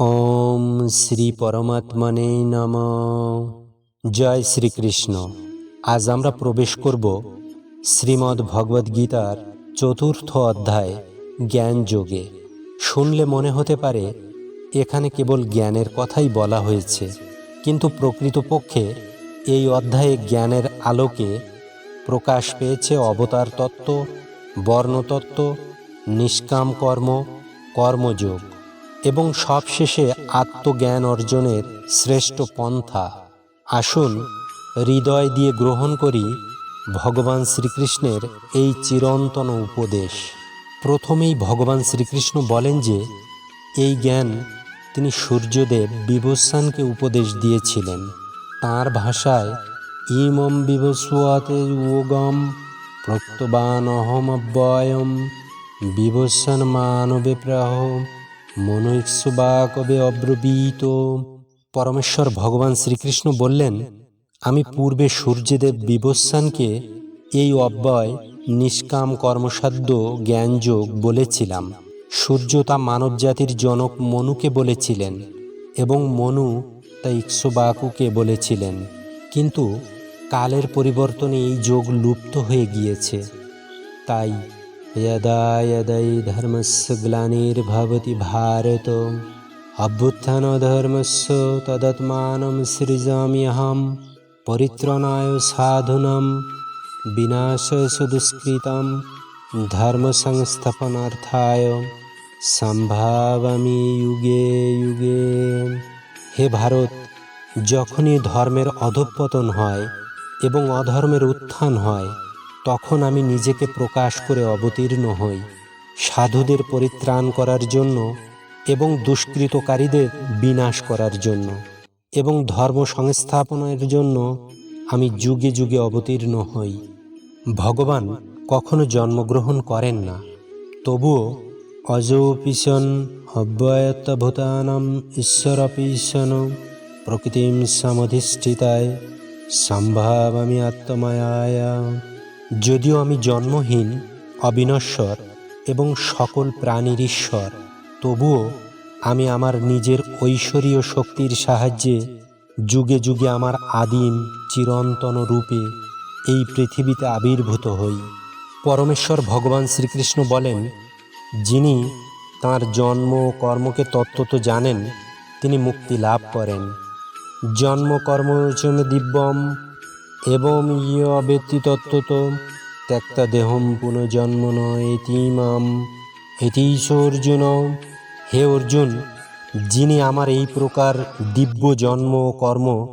ওম শ্রী পরমাত্মনে নম। জয় শ্রীকৃষ্ণ। আজ আমরা প্রবেশ করব শ্রীমদ্ ভগবদ্ গীতার চতুর্থ অধ্যায়, জ্ঞান যোগে। শুনলে মনে হতে পারে, এখানে কেবল জ্ঞানের কথাই বলা হয়েছে, কিন্তু প্রকৃতপক্ষে এই অধ্যায়ে জ্ঞানের আলোকে প্রকাশ পেয়েছে অবতার তত্ত্ব, বর্ণতত্ত্ব, নিষ্কাম কর্ম, কর্মযোগ। এবং সবশেষে আত্মজ্ঞান অর্জনের শ্রেষ্ঠ পন্থা। আসুন, হৃদয় দিয়ে গ্রহণ করি ভগবান শ্রীকৃষ্ণের এই চিরন্তন উপদেশ। প্রথমেই ভগবান শ্রীকৃষ্ণ বলেন যে, এই জ্ঞান তিনি সূর্যদেব বিভস্বানকে উপদেশ দিয়েছিলেন। তার ভাষায়, ইমম বিভস্বাতে ওগম প্রক্তবান অহমব্যয়ম বিভস্বান মানবে প্রাহ মনৈক্সবা কবে অব্রবীত। পরমেশ্বর ভগবান শ্রীকৃষ্ণ বললেন, আমি পূর্বে সূর্যদেব বিবস্বানকে এই অব্যয়, নিষ্কাম কর্মসাধ্য, জ্ঞানযোগ বলেছিলাম। সূর্য তা মানবজাতির জনক মনুকে বলেছিলেন এবং মনু তা ইক্সবাকুকে বলেছিলেন। কিন্তু কালের পরিবর্তনে এই যোগ লুপ্ত হয়ে গিয়েছে। তাই यदा यदै धर्मस्य ग्लानिर्भवति भारत अभ्युत्थानधर्मस्य तदत्मानं सृजाम्यहं परित्रणाय साधुनं विनाशसुदुष्कृतं ধর্মসংস্থাপনার্থায় সম্ভাবামি যুগে যুগে হে ভারত যখনই ধর্মের অধঃপতন হয় এবং অধর্মের উত্থান হয় তখন আমি নিজেকে প্রকাশ করে অবতীর্ণ হই। সাধুদের পরিত্রাণ করার জন্য এবং দুষ্কৃতকারীদের বিনাশ করার জন্য এবং ধর্ম সংস্থাপনের জন্য আমি যুগে যুগে অবতীর্ণ হই। ভগবান কখনো জন্মগ্রহণ করেন না। তবুও, অজৌপিশন অব্যয়ত্তভূতানাম ঈশ্বরপিশন প্রকৃতিম সমধিষ্ঠিতায় সম্ভাবামি আত্মমায়া যদিও আমি জন্মহীন, অবিনশ্বর এবং সকল প্রাণীর ঈশ্বর, তবুও আমি আমার নিজের ঐশ্বরীয় শক্তির সাহায্যে যুগে যুগে আমার আদিম, চিরন্তন রূপে এই পৃথিবীতে আবির্ভূত হই। পরমেশ্বর ভগবান শ্রীকৃষ্ণ বলেন, যিনি তাঁর জন্ম কর্মকে তত্ত্বত জানেন, তিনি মুক্তি লাভ করেন। জন্ম কর্মচম দিব্যম এবং ইয় তত্ত্বত ত্যক্তা দেহম পুনর্জন্ম নয়তিমাম এতিস অর্জুন হে অর্জুন, যিনি আমার এই প্রকার দিব্য জন্ম কর্ম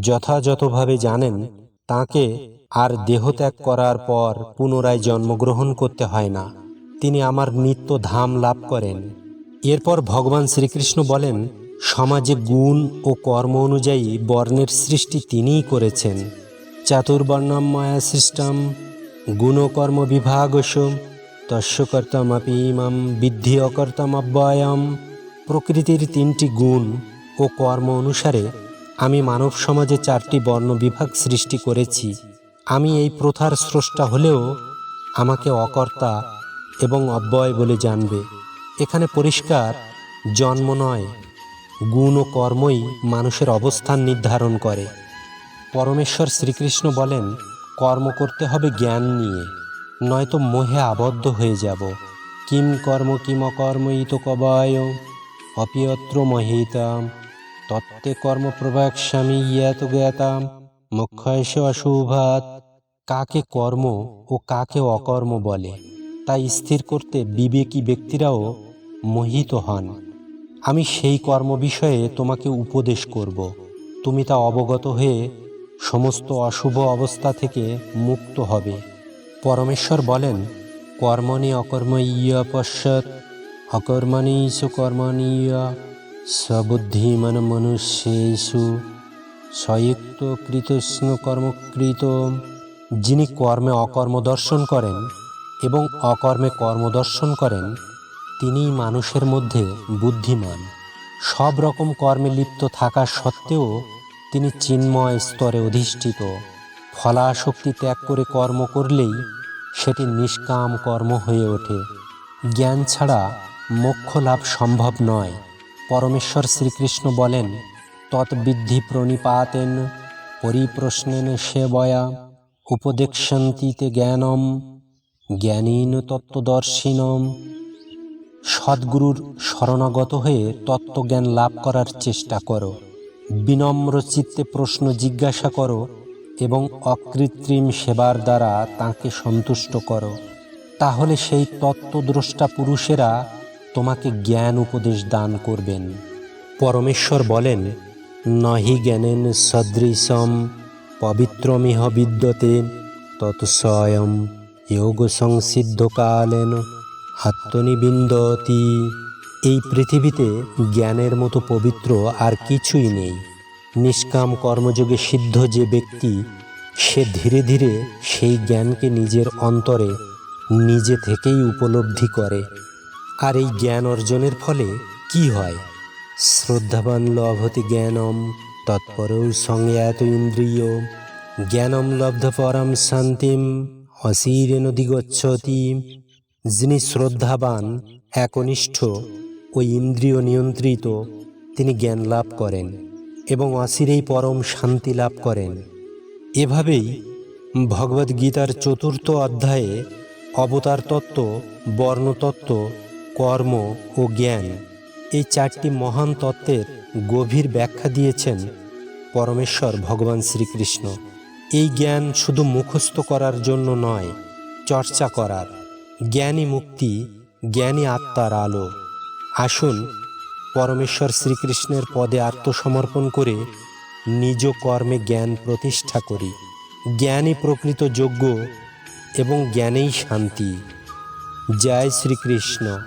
যথাযথভাবে জানেন, তাকে আর দেহত্যাগ করার পর পুনরায় জন্মগ্রহণ করতে হয় না। তিনি আমার নিত্য ধাম লাভ করেন। এরপর ভগবান শ্রীকৃষ্ণ বলেন, সমাজে গুণ ও কর্ম অনুযায়ী বর্ণের সৃষ্টি তিনিই করেছেন। চাতুর্বর্ণম মায়া সৃষ্টম, গুণকর্ম বিভাগস তস্য কর্তমপি ইমাম বিদ্ধি অকর্তম অব্যয়ম প্রকৃতির তিনটি গুণ ও কর্ম অনুসারে আমি মানব সমাজে চারটি বর্ণ বিভাগ সৃষ্টি করেছি। আমি এই প্রথার স্রষ্টা হলেও আমাকে অকর্তা এবং অব্যয় বলে জানবে। এখানে পরিষ্কার, জন্ম নয়, গুণ ও কর্মই মানুষের অবস্থান নির্ধারণ করে। পরমেশ্বর শ্রীকৃষ্ণ বলেন, কর্ম করতে হবে জ্ঞান নিয়ে, নয়তো মোহে আবদ্ধ হয়ে যাব। কিম কর্ম কিম অকর্ম ইত কবায়, অপিয়ত্র মহিতাম, তত্ত্বে কর্ম প্রভাক্ষ্যামি ইয়াত জ্ঞাতাম মুখ্যশ অশুভাত। কাকে কর্ম ও কাকে অকর্ম বলে তা স্থির করতে বিবেকী ব্যক্তিরাও মোহিত হন। আমি সেই কর্ম বিষয়ে তোমাকে উপদেশ করব। তুমি তা অবগত হয়ে সমস্ত অশুভ অবস্থা থেকে মুক্ত হবে। পরমেশ্বর বলেন, কর্মণি অকর্ম ইয় পশ্যৎ, অকর্মণি সুকর্মণি সবুদ্ধিমান মনুষ্যেষু, সয়ুক্ত কৃতস্ন কর্মকৃত, যিনি কর্মে অকর্ম দর্শন করেন এবং অকর্মে কর্ম দর্শন করেন, তিনিই মানুষের মধ্যে বুদ্ধিমান। সব রকম কর্মে লিপ্ত থাকা সত্ত্বেও তিনি চিন্ময় স্তরে অধিষ্ঠিত। ফলাশক্তি ত্যাগ করে কর্ম করলেই সেটি নিষ্কাম কর্ম হয়ে ওঠে। জ্ঞান ছাড়া মোক্ষ লাভ সম্ভব নয়। পরমেশ্বর শ্রীকৃষ্ণ বলেন তৎবিদ্ধি প্রণিপাতেন, পরিপ্রশ্নেন সেবয়া উপদেক্ষন্তিতে জ্ঞানম, জ্ঞানীন তত্ত্বদর্শিনম। সদ্গুরুর শরণাগত হয়ে তত্ত্বজ্ঞান লাভ করার চেষ্টা করো। বিনম্র চিত্তে প্রশ্ন জিজ্ঞাসা করো এবং অকৃত্রিম সেবার দ্বারা তাকে সন্তুষ্ট করো। তাহলে সেই তত্ত্বদ্রষ্টা পুরুষেরা তোমাকে জ্ঞান উপদেশ দান করবেন। পরমেশ্বর বলেন, নহি জ্ঞানেন সদৃশম, পবিত্রমিহ বিদ্যতে তৎস্বয়ং যোগ সংসিদ্ধকালেন আত্মনিবিন্দতি এই পৃথিবীতে জ্ঞানের মতো পবিত্র আর কিছুই নেই। নিষ্কাম কর্মযোগে সিদ্ধ যে ব্যক্তি, সে ধীরে ধীরে সেই জ্ঞানকে নিজের অন্তরে নিজে থেকেই উপলব্ধি করে। আর এই জ্ঞান অর্জনের ফলে কি হয়? শ্রদ্ধাবান লভতি জ্ঞানম তৎপরেও সংজ্ঞাত ইন্দ্রিয়। জ্ঞানম লব্ধ পরম শান্তিম, অসীরেণ দিগচ্ছতি। যিনি শ্রদ্ধাবান, একনিষ্ঠ ও ইন্দ্রিয় নিয়ন্ত্রিত তিনি জ্ঞান লাভ করেন এবং অসিরেই পরম শান্তি লাভ করেন। এভাবেই ভগবদ্গীতার চতুর্থ অধ্যায়ে অবতার তত্ত্ব বর্ণতত্ত্ব কর্ম ও জ্ঞান এই চারটি মহান তত্ত্বের গভীর ব্যাখ্যা দিয়েছেন পরমেশ্বর ভগবান শ্রীকৃষ্ণ। এই জ্ঞান শুধু মুখস্থ করার জন্য নয়, চর্চা করার। জ্ঞানী মুক্তি, জ্ঞানী আত্মার আলো। আসুন, পরমেশ্বর শ্রীকৃষ্ণের পদে আত্মসমর্পণ করে নিজ কর্মে জ্ঞান প্রতিষ্ঠা করি। জ্ঞানই প্রকৃত যোগ্য এবং জ্ঞানেই শান্তি। জয় শ্রীকৃষ্ণ।